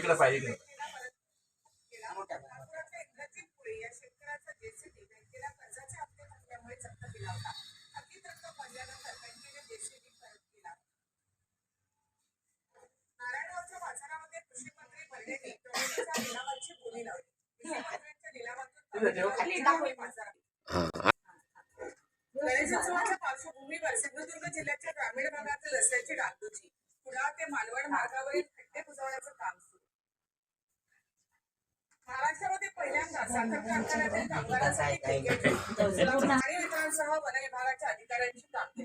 पाहिजे नाही? पार्श्वभूमीवर सिंधुदुर्ग जिल्ह्याच्या ग्रामीण भागातील रस्त्याची डागडुजी कुडाळ ते मालवण मार्गावरील महाराष्ट्रामध्ये पहिल्यांदा साखर कारखान्यातील कामगारांसाठी क्रिकेट पाणी वितरणासह वन विभागाच्या अधिकाऱ्यांची कामगिरी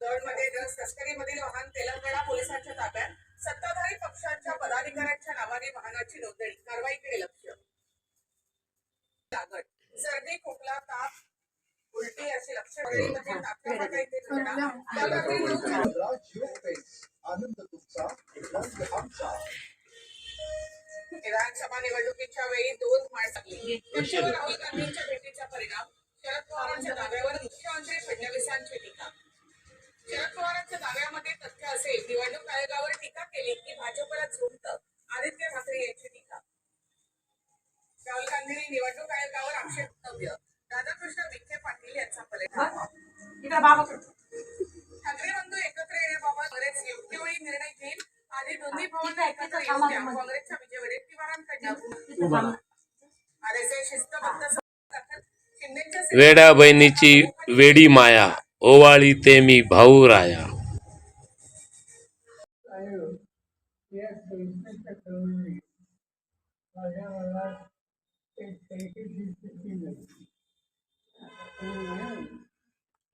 दौंडमध्ये ड्रग्ज तस्करीमधील वाहन तेलंगणा पोलिसांच्या ताब्यात. सत्ताधारी पक्षांच्या पदाधिकाऱ्यांच्या नावाने वाहनाची नोंदणी. कारवाईकडे लक्ष. लागण. सर्दी खोकला ताप उलटी अशी लक्षणे घटना काल रात्री नऊ आनंद तुमचा. विधानसभा निवडणुकीच्या वेळी दोन पक्षावर राहुल गांधींच्या भेटीचा परिणाम शरद पवारांच्या दाव्यावर मुख्यमंत्री फडणवीसांची टीका. शरद पवारांच्या दाव्यामध्ये तथ्य असेल निवडणूक आयोगावर टीका केली की भाजपला झुंबतं आदित्य ठाकरे यांची टीका. राहुल गांधींनी निवडणूक आयोगावर आक्षेप वक्तव्य राधाकृष्ण विखे पाटील यांचा पलटवार ठाकरे बंधू एकत्र येण्याबाबत बरेच योग्य वेळी निर्णय घेईल. आधी दोन्ही भावांना एकत्र येऊ द्या. काँग्रेसच्या वेड्या बहिणीची वेडी माया ओवाळी ते मी भाऊ राया.